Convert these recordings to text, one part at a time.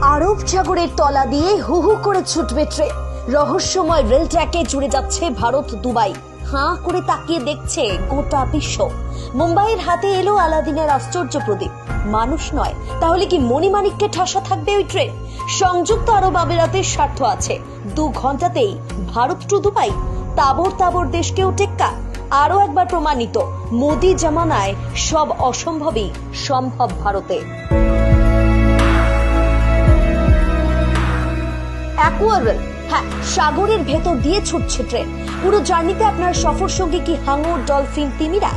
আরব সাগরের তলা দিয়ে হু হু করে ছুটবে ট্রেন। রহস্যময় রেল ট্র্যাকে জুড়ে যাচ্ছে ভারত দুবাই। হাঁ করে তাকিয়ে দেখছে গোটা বিশ্ব। মুম্বাইয়ের হাতে এলো আলাদিনের আশ্চর্য প্রদীপ। মানুষ নয়, তাহলে কি মণিমাণিককে ঠাসা থাকবে ওই ট্রেন? সংযুক্ত আরব আমিরাতের স্বার্থ আছে। দু ঘন্টাতেই ভারত টু দুবাই। তাবর তাবর দেশকেও টেক্কা। আরও একবার প্রমাণিত, মোদি জামানায় সব অসম্ভবই সম্ভব ভারতে। অ্যাকুয়ারেল। হ্যাঁ সাগরের ভেতর দিয়ে ছুটছে ট্রেন। পুরো জার্নিতে আপনার সফর সঙ্গী কি হাঙর, ডলফিন, তিমিরা?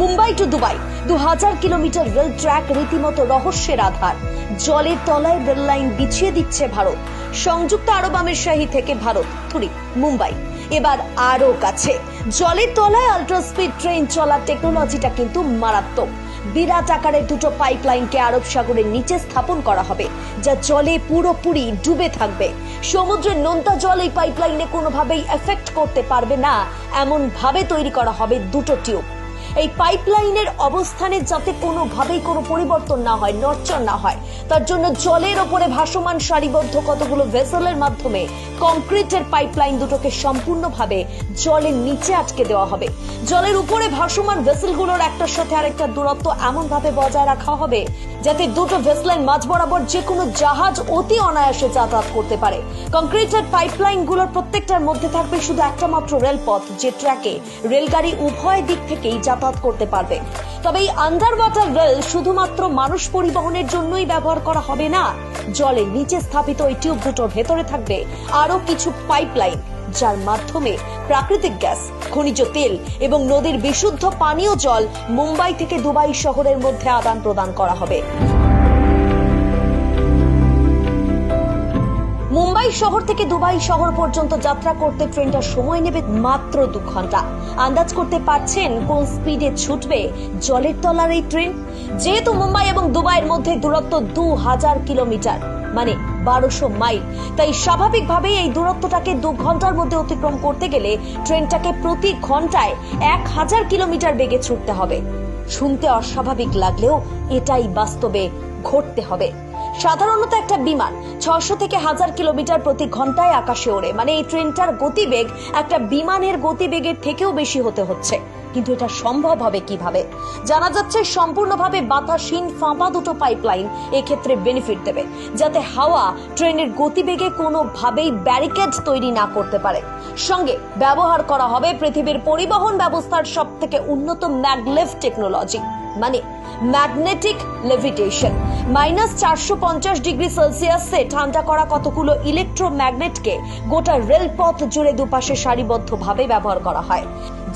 মুম্বাই টু দুবাই, দু হাজার কিলোমিটার রেল ট্র্যাক রীতিমতো রহস্যের আধার। জলের তলায় রেল লাইন বিছিয়ে দিচ্ছে ভারত। সংযুক্ত আরব আমিরশাহী থেকে ভারত থুরি মুম্বাই। এবার আরও কাছে। জলের তলায় আল্ট্রা স্পিড ট্রেন চলার টেকনোলজিটা কিন্তু মারাত্মক। বিরাট আকারের দুটো পাইপলাইনকে আরব সাগরের নিচে স্থাপন করা হবে, যা জলে পুরোপুরি ডুবে থাকবে। সমুদ্রের নোনতা জল এই পাইপলাইনে কোনোভাবেই এফেক্ট করতে পারবে না। এমন ভাবে তৈরি করা হবে দুটো টিউব। এই পাইপলাইনের অবস্থানে যাতে কোনোভাবেই কোনো পরিবর্তন না হয়, নড়চড় না হয়। তার জন্য জলের ওপরে ভাসমান সারিবদ্ধ কতগুলো ভেসেলের মাধ্যমে কংক্রিটের পাইপলাইন দুটোকে সম্পূর্ণভাবে জলের নিচে আটকে দেওয়া হবে। জলের উপরে ভাসমান ভেসেলগুলোর একটার সাথে আরেকটা দূরত্ব এমনভাবে বজায় রাখা হবে যাতে দুটো ভেসলাইন মাঝ বরাবর যে কোনো জাহাজ অতি অনায়াসে যাতায়াত করতে পারে। কংক্রিটের পাইপলাইনগুলোর প্রত্যেকটার মধ্যে থাকবে শুধু একটা মাত্র রেলপথ, যে ট্র্যাকে রেলগাড়ি উভয় দিক থেকেই যাতায়াত করতে পারবে। তবে এই আন্ডার ওয়াটার রেল শুধুমাত্র মানুষ পরিবহনের জন্যই ব্যবহার করা হবে না, জলের নিচে স্থাপিত এই টিউব দুটোর ভেতরে থাকবে আরও কিছু পাইপলাইন যার মাধ্যমে প্রাকৃতিক গ্যাস, খনিজ তেল এবং নদীর বিশুদ্ধ পানীয় জল মুম্বাই থেকে দুবাই শহরের মধ্যে আদান প্রদান করা হবে। মুম্বাই শহর থেকে দুবাই শহর পর্যন্ত যাত্রা করতে ট্রেনটা সময় নেবে মাত্র দু ঘণ্টা। আন্দাজ করতে পারছেন কোন স্পিডে ছুটবে জলের তলার এই ট্রেন? যেহেতু মুম্বাই এবং দুবাইয়ের মধ্যে দূরত্ব দু হাজার কিলোমিটার মানে বারোশো মাইল, তাই স্বাভাবিকভাবেই এই দূরত্বটাকে দু ঘণ্টার মধ্যে অতিক্রম করতে গেলে ট্রেনটাকে প্রতি ঘন্টায় এক হাজার কিলোমিটার বেগে ছুটতে হবে। শুনতে অস্বাভাবিক লাগলেও এটাই বাস্তবে ঘটতে হবে। সাধারণত একটা বিমান ছশো থেকে হাজার কিলোমিটার প্রতি ঘন্টায় আকাশে ওড়ে। মানে এই ট্রেনটার গতিবেগ একটা বিমানের গতিবেগের থেকেও বেশি হতে হচ্ছে। কিন্তু এটা সম্ভব হবে কীভাবে? জানা যাচ্ছে সম্পূর্ণভাবে বাতাসহীন ফাঁপা দুটো পাইপলাইন এক্ষেত্রে বেনিফিট দেবে, যাতে হাওয়া ট্রেনের গতিবেগে কোনোভাবেই ব্যারিকেড তৈরি না করতে পারে। সঙ্গে ব্যবহার করা হবে পৃথিবীর পরিবহন ব্যবস্থার সব থেকে উন্নত ম্যাগলেভ টেকনোলজি মানে ম্যাগনেটিক লেভিটেশন। মাইনাস চারশো পঞ্চাশ ডিগ্রি সেলসিয়াসে ঠান্ডা করা কতগুলো ইলেকট্রোম্যাগনেটকে গোটা রেলপথ জুড়ে দুপাশে সারিবদ্ধভাবে ব্যবহার করা হয়।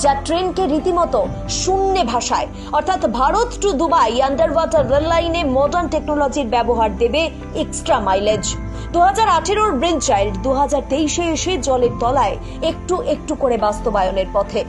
যা ট্রেনকে রীতিমতো শূন্যে ভাষায় অর্থাৎ Bharat to Dubai under water rail লাইনে মডার্ন টেকনোলজির ব্যবহার দেবে এক্সট্রা মাইলেজ দু হাজার আঠেরোর ব্রেন চাইল্ড দু হাজার তেইশে এসে জলের তলায় একটু একটু করে বাস্তবায়নের পথে।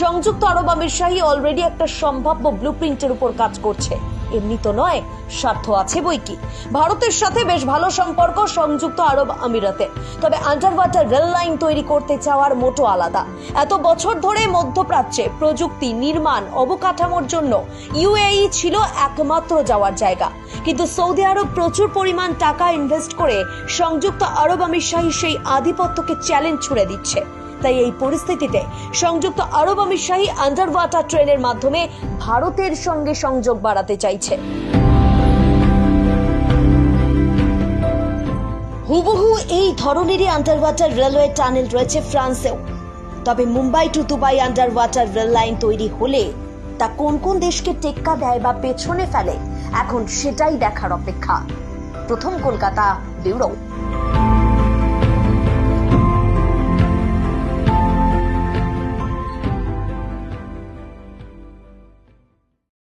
সংযুক্ত আরব আমিরশাহী অলরেডি একটা সম্ভাব্য ব্লুপ্রিন্টের উপর কাজ করছে। এমনি তো নয়, স্বার্থ আছে বই কি? ভারতের সাথে বেশ ভালো সম্পর্ক সংযুক্ত আরব আমিরাতে। তবে আন্ডার ওয়াটার রেল লাইন তৈরি করতে চাওয়ার মোটো আলাদা। এত বছর ধরে মধ্যপ্রাচ্যে প্রযুক্তি, নির্মাণ, অবকাঠামোর জন্য ইউএই ছিল একমাত্র যাওয়ার জায়গা। কিন্তু সৌদি আরব প্রচুর পরিমাণ টাকা ইনভেস্ট করে সংযুক্ত আরব আমিরশাহী সেই আধিপত্যকে চ্যালেঞ্জ ছুড়ে দিচ্ছে। তাই এই পরিস্থিতিতে সংযুক্ত আরব আমিরশাহী আন্ডার ওয়াটার ট্রেনের মাধ্যমে ভারতের সঙ্গে সংযোগ বাড়াতে চাইছে। হুবহু এই ধরনেরই আন্ডার ওয়াটার রেলওয়ে টানেল রয়েছে ফ্রান্সেও। তবে Mumbai to Dubai under water rail line তৈরি হলে তা কোন কোন দেশকে টেক্কা দেয় বা পেছনে ফেলে, এখন সেটাই দেখার অপেক্ষা। প্রথম কলকাতা ব্যুরো।